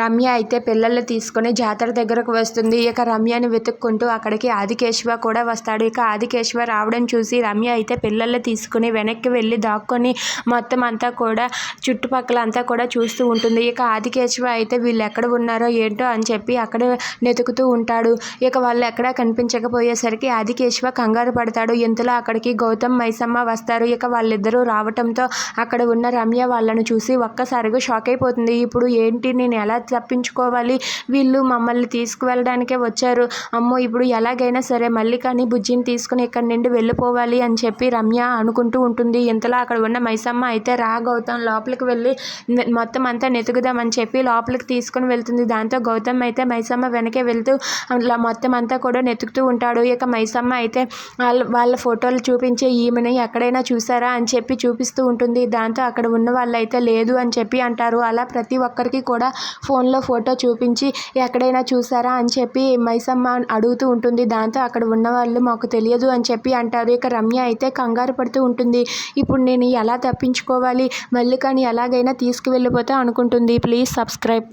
రమ్య అయితే పిల్లల్ని తీసుకొని జాతర దగ్గరకు వస్తుంది. ఇక రమ్యని వెతుక్కుంటూ అక్కడికి ఆదికేశవ కూడా వస్తాడు. ఇక ఆదికేశవ రావడం చూసి రమ్య అయితే పిల్లల్ని తీసుకుని వెనక్కి వెళ్ళి దాక్కొని మొత్తం అంతా కూడా చుట్టుపక్కల అంతా కూడా చూస్తూ ఉంటుంది. ఇక ఆదికేశవ అయితే వీళ్ళు ఎక్కడ ఉన్నారో ఏంటో అని చెప్పి అక్కడ వెతుకుతూ ఉంటాడు. ఇక వాళ్ళు ఎక్కడా కనిపించకపోయేసరికి ఆదికేశవ కంగారు పడతాడు. ఇంతలో అక్కడికి గౌతమ్ మైసమ్మ వస్తారు. ఇక వాళ్ళిద్దరూ రావటంతో అక్కడ ఉన్న రమ్య వాళ్ళను చూసి ఒక్కసారిగా షాక్ అయిపోతుంది. ఇప్పుడు ఏంటి నేను ఎలా తప్పించుకోవాలి. వీళ్ళు మమ్మల్ని తీసుకువెళ్ళడానికే వచ్చారు. అమ్మో ఇప్పుడు ఎలాగైనా సరే మళ్ళీ కానీ బుజ్జిని తీసుకుని ఇక్కడి నుండి వెళ్ళిపోవాలి అని చెప్పి రమ్య అనుకుంటూ ఉంటుంది. ఇంతలో అక్కడ ఉన్న మైసమ్మ అయితే రా గౌతమ్ లోపలికి వెళ్ళి మొత్తం అంతా నెతుకుదామని చెప్పి లోపలికి తీసుకుని వెళ్తుంది. దాంతో గౌతమ్ అయితే మైసమ్మ వెనకే వెళ్తూ మొత్తం అంతా కూడా నెతుకుతూ ఉంటాడు. ఇక మైసమ్మ అయితే వాళ్ళ వాళ్ళ ఫోటోలు చూపించే ఈమెని ఎక్కడైనా చూసారా అని చెప్పి చూపిస్తూ ఉంటుంది. దాంతో అక్కడ ఉన్న వాళ్ళైతే లేదు అని చెప్పి అంటారు. అలా ప్రతి ఒక్కరికి కూడా ఫోన్లో ఫోటో చూపించి ఎక్కడైనా చూసారా అని చెప్పి మైసమ్మ అడుగుతూ ఉంటుంది. దాంతో అక్కడ ఉన్న వాళ్ళు మాకు తెలియదు అని చెప్పి అంటారు. ఇక రమ్య అయితే కంగారు పడుతూ ఉంటుంది. ఇప్పుడు నేను ఎలా తప్పించుకోవాలి? మళ్ళీ కానీ ఎలాగైనా తీసుకువెళ్ళిపోతా అనుకుంటుంది. Please subscribe.